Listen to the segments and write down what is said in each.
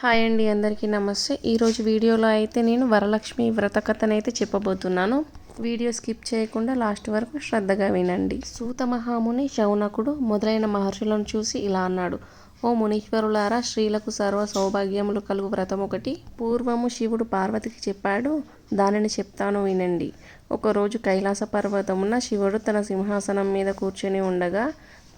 Hi అండి అందరికీ నమస్తే. ఈరోజు వీడియోలో అయితే నేను వరలక్ష్మి వ్రత కథనైతే చెప్పబోతున్నాను. వీడియో స్కిప్ చేయకుండా లాస్ట్ వరకు శ్రద్ధగా వినండి. సూత మహాముని శౌనకుడు మొదలైన మహర్షులను చూసి ఇలా అన్నాడు. ఓ మునీశ్వరులారా స్త్రీలకు సర్వ సౌభాగ్యములు కలుగు వ్రతం ఒకటి. పూర్వము శివుడు పార్వతికి చెప్పాడు దానిని చెప్తాను వినండి. ఒకరోజు కైలాస పర్వతమున శివుడు తన సింహాసనం మీద కూర్చొని ఉండగా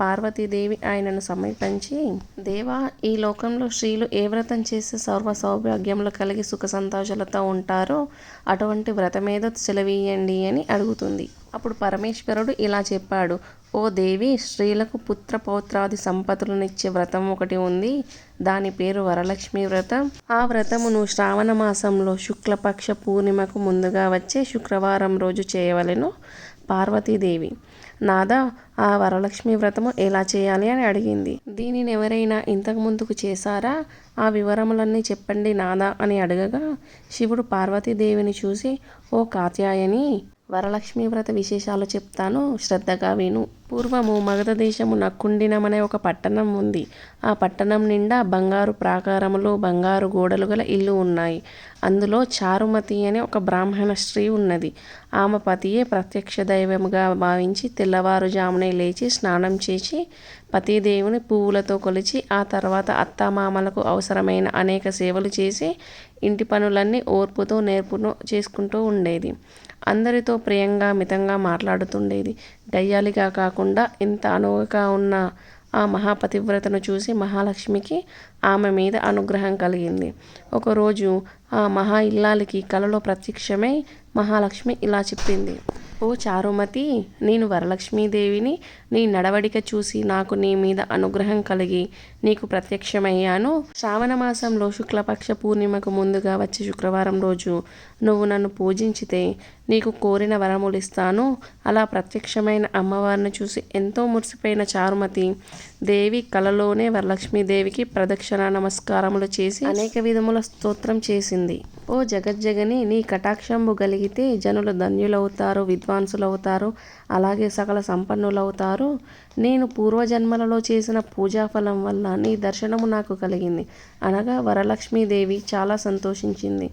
పార్వతీదేవి ఆయనను సమీపించి దేవా ఈ లోకంలో స్త్రీలు ఏ వ్రతం చేస్తే సర్వ సౌభాగ్యములు కలిగి సుఖ సంతోషాలతో ఉంటారో అటువంటి వ్రతమేదో సెలవీయండి అని అడుగుతుంది. అప్పుడు పరమేశ్వరుడు ఇలా చెప్పాడు ఓ దేవి స్త్రీలకు పుత్ర పౌత్రాది సంపదలనిచ్చే వ్రతం ఒకటి ఉంది. దాని పేరు వరలక్ష్మి వ్రతం. ఆ వ్రతమును శ్రావణ మాసంలో శుక్లపక్ష పూర్ణిమకు ముందుగా వచ్చే శుక్రవారం రోజు చేయవలెను. పార్వతీదేవి. నాదా ఆ వరలక్ష్మి వ్రతము ఎలా చేయాలి? అని అడిగింది. దీనిని ఎవరైనా ఇంతకు ముందుకు చేశారా? ఆ వివరములన్నీ చెప్పండి నాదా అని అడగగా శివుడు పార్వతీదేవిని చూసి ఓ కాత్యాయని వరలక్ష్మి వ్రత విశేషాలు చెప్తాను. శ్రద్ధగా విను. పూర్వము మగధ దేశము నక్కుండినమనే ఒక పట్టణం ఉంది. ఆ పట్టణం నిండా బంగారు ప్రాకారములు బంగారు గోడలు గల ఇల్లు ఉన్నాయి. అందులో చారుమతి అనే ఒక బ్రాహ్మణ స్త్రీ ఉన్నది. ఆమె పతియే ప్రత్యక్ష దైవముగా భావించి తెల్లవారుజామునే లేచి స్నానం చేసి పతిదేవుని పువ్వులతో కొలిచి ఆ తర్వాత అత్తమామలకు అవసరమైన అనేక సేవలు చేసి ఇంటి పనులన్నీ ఓర్పుతో నేర్పును చేసుకుంటూ ఉండేది. అందరితో ప్రియంగా మితంగా మాట్లాడుతుండేది. గయ్యాలిగా కాకుండా ఇంత అనువుగా ఉన్న ఆ మహాపతివ్రతను చూసి మహాలక్ష్మికి ఆమె మీద అనుగ్రహం కలిగింది. ఒకరోజు ఆ మహా ఇల్లాలికి కలలో ప్రత్యక్షమై మహాలక్ష్మి ఇలా చెప్పింది. ఓ చారుమతి నేను వరలక్ష్మీదేవిని నీ నడవడిక చూసి నాకు నీ మీద అనుగ్రహం కలిగి నీకు ప్రత్యక్షమయ్యాను. శ్రావణ మాసంలో శుక్లపక్ష పూర్ణిమకు ముందుగా వచ్చే శుక్రవారం రోజు నువ్వు నన్ను పూజించితే నీకు కోరిన వరములు ఇస్తాను. అలా ప్రత్యక్షమైన అమ్మవారిని చూసి ఎంతో మురిసిపోయిన చారుమతి దేవి కలలోనే వరలక్ష్మీదేవికి ప్రదక్షిణ నమస్కారములు చేసి అనేక విధముల స్తోత్రం చేసింది. ఓ జగజ్జగని నీ కటాక్షంబు కలిగితే జనులు ధన్యులవుతారు విద్వాంసులవుతారు అలాగే సకల సంపన్నులవుతారు. నేను పూర్వజన్మలలో చేసిన పూజాఫలం వల్ల నీ దర్శనము నాకు కలిగింది. అనగా వరలక్ష్మీదేవి చాలా సంతోషించింది.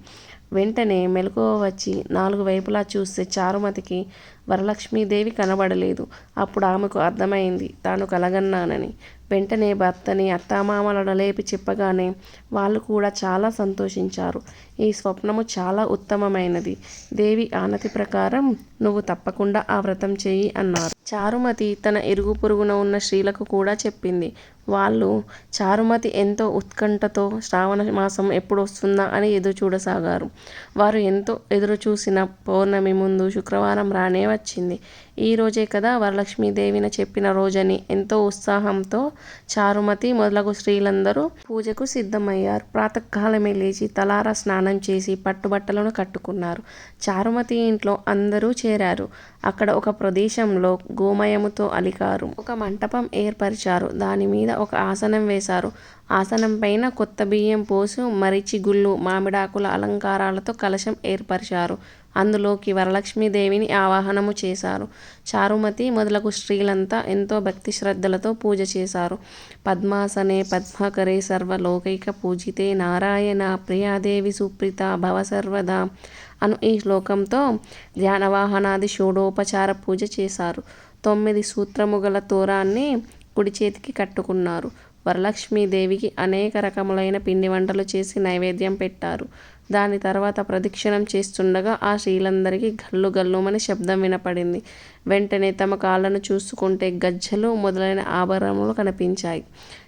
వెంటనే మెలకువ వచ్చి నాలుగు వైపులా చూస్తే చారుమతికి వరలక్ష్మీదేవి కనబడలేదు. అప్పుడు ఆమెకు అర్థమైంది తాను కలగన్నానని. వెంటనే భర్తని అత్తామామలను లేపి చెప్పగానే వాళ్ళు కూడా చాలా సంతోషించారు. ఈ స్వప్నము చాలా ఉత్తమమైనది. దేవి ఆనతి ప్రకారం నువ్వు తప్పకుండా ఆ వ్రతం చేయి అన్నారు. చారుమతి తన ఇరుగు పొరుగున ఉన్న స్త్రీలకు కూడా చెప్పింది. వాళ్ళు చారుమతి ఎంతో ఉత్కంఠతో శ్రావణ మాసం ఎప్పుడు వస్తుందా అని ఎదురు చూడసాగారు. వారు ఎంతో ఎదురు చూసిన పౌర్ణమి ముందు శుక్రవారం రానే వచ్చింది. ఈ రోజే కదా వరలక్ష్మీదేవిని చెప్పిన రోజని. ఎంతో ఉత్సాహంతో చారుమతి మొదలగు స్త్రీలందరూ పూజకు సిద్ధమయ్యారు. ప్రాతకాలమే లేచి తలారా స్నానం చేసి పట్టుబట్టలను కట్టుకున్నారు. చారుమతి ఇంట్లో అందరూ చేరారు. అక్కడ ఒక ప్రదేశంలో గోమయముతో అలికారు. ఒక మంటపం ఏర్పరిచారు. దాని మీద ఒక ఆసనం వేశారు. ఆసనం పైన కొత్త బియ్యం పోసు మరిచి గుళ్ళు మామిడాకుల అలంకారాలతో కలశం ఏర్పరిచారు. అందులోకి వరలక్ష్మీదేవిని ఆవాహనము చేశారు. చారుమతి మొదలగు స్త్రీలంతా ఎంతో భక్తి శ్రద్ధలతో పూజ చేశారు. పద్మాసనే పద్మకరే సర్వలోకైక పూజితే నారాయణ ప్రియాదేవి సుప్రీత భవ సర్వదా అను ఈ శ్లోకంతో ధ్యానవాహనాది షోడోపచార పూజ చేశారు. తొమ్మిది సూత్రముగల తోరాన్ని కుడి చేతికి కట్టుకున్నారు. వరలక్ష్మీదేవికి అనేక రకములైన పిండి వంటలు చేసి నైవేద్యం పెట్టారు. దాని తర్వాత ప్రదక్షిణం చేస్తుండగా ఆ స్త్రీలందరికీ గల్లు గల్లుమని శబ్దం వినపడింది. వెంటనే తమ కాళ్ళను చూసుకుంటే గజ్జలు మొదలైన ఆభరణములు కనిపించాయి.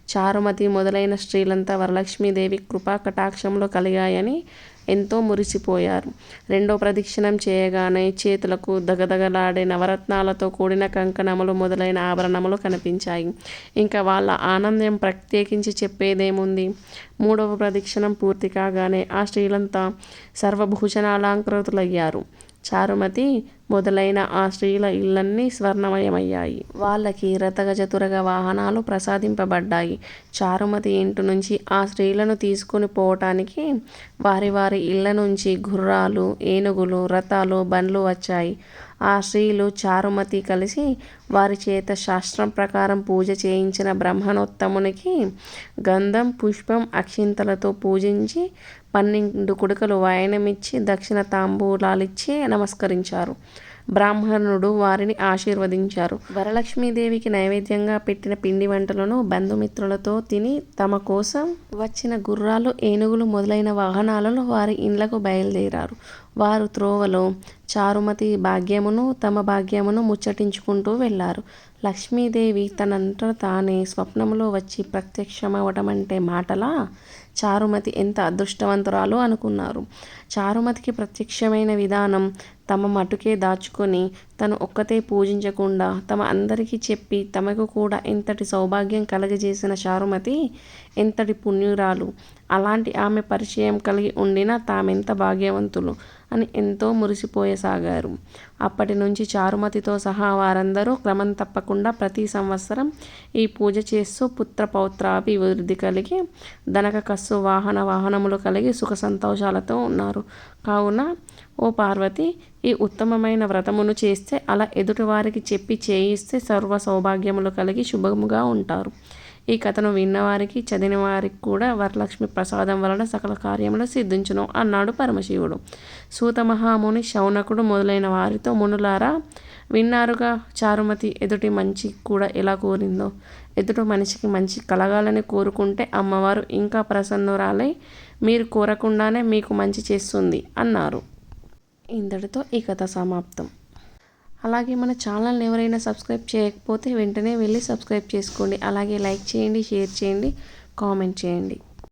చారుమతి మొదలైన స్త్రీలంతా వరలక్ష్మీదేవి కృపా కటాక్షంలో కలిగాయని ఎంతో మురిసిపోయారు. రెండో ప్రదక్షిణం చేయగానే చేతులకు దగదగలాడే నవరత్నాలతో కూడిన కంకణములు మొదలైన ఆభరణములు కనిపించాయి. ఇంకా వాళ్ళ ఆనందం ప్రత్యేకించి చెప్పేదేముంది? మూడవ ప్రదక్షిణం పూర్తి కాగానే ఆ స్త్రీలంతా సర్వభూషణాలంకృతులయ్యారు. చారుమతి మొదలైన ఆ స్త్రీల ఇళ్ళన్నీ స్వర్ణమయమయ్యాయి. వాళ్ళకి రథగజతురగ వాహనాలు ప్రసాదింపబడ్డాయి. చారుమతి ఇంటి నుంచి ఆ స్త్రీలను తీసుకుని పోవటానికి వారి వారి ఇళ్ళ నుంచి గుర్రాలు ఏనుగులు రథాలు బండ్లు వచ్చాయి. ఆ స్త్రీలు చారుమతి కలిసి వారి చేత శాస్త్రం ప్రకారం పూజ చేయించిన బ్రహ్మణోత్తమునికి గంధం పుష్పం అక్షింతలతో పూజించి పన్నెండు కుడుకలు వాయనమిచ్చి దక్షిణ తాంబూలాలిచ్చి నమస్కరించారు. బ్రాహ్మణుడు వారిని ఆశీర్వదించారు. వరలక్ష్మీదేవికి నైవేద్యంగా పెట్టిన పిండి వంటలను బంధుమిత్రులతో తిని తమ కోసం వచ్చిన గుర్రాలు ఏనుగులు మొదలైన వాహనాలలో వారి ఇండ్లకు బయలుదేరారు. వారు త్రోవలో చారుమతి భాగ్యమును తమ భాగ్యమును ముచ్చటించుకుంటూ వెళ్ళారు లక్ష్మీదేవి తనంత తానే స్వప్నంలో వచ్చి ప్రత్యక్షమవటం అంటే మాటలా? చారుమతి ఎంత అదృష్టవంతురాలు అనుకున్నారు. చారుమతికి ప్రత్యక్షమైన విధానం తమ మటుకే దాచుకొని తను ఒక్కతే పూజించకుండా తమ అందరికీ చెప్పి తమకు కూడా ఇంతటి సౌభాగ్యం కలగజేసిన చారుమతి ఎంతటి పుణ్యురాలు. అలాంటి ఆమె పరిచయం కలిగి ఉండినా తామెంత భాగ్యవంతులు అని ఎంతో మురిసిపోయసాగారు. అప్పటి నుంచి చారుమతితో సహా వారందరూ క్రమం తప్పకుండా ప్రతి సంవత్సరం ఈ పూజ చేస్తూ పుత్ర పౌత్రాభివృద్ధి కలిగి ధనక కస్సు వాహన వాహనములు కలిగి సుఖ సంతోషాలతో ఉన్నారు. కావున ఓ పార్వతి ఈ ఉత్తమమైన వ్రతమును చేస్తే అలా ఎదుటివారికి చెప్పి చేయిస్తే సర్వ సౌభాగ్యములు కలిగి శుభముగా ఉంటారు. ఈ కథను విన్నవారికి చదివిన వారికి కూడా వరలక్ష్మి ప్రసాదం వలన సకల కార్యములు సిద్ధించును అన్నాడు పరమశివుడు. సూత మహాముని శౌనకుడు మొదలైన వారితో మునులారా విన్నారుగా చారుమతి ఎదుటి మంచి కూడా ఎలా కోరిందో? ఎదుటి మనిషికి మంచి కలగాలని కోరుకుంటే అమ్మవారు ఇంకా ప్రసన్నురాలై మీరు కోరకుండానే మీకు మంచి చేస్తుంది అన్నారు. ఇంతటితో ఈ కథ సమాప్తం. అలాగే మన ఛానల్ని ఎవరైనా సబ్స్క్రైబ్ చేయకపోతే వెంటనే వెళ్ళి సబ్స్క్రైబ్ చేసుకోండి. అలాగే లైక్ చేయండి షేర్ చేయండి కామెంట్ చేయండి.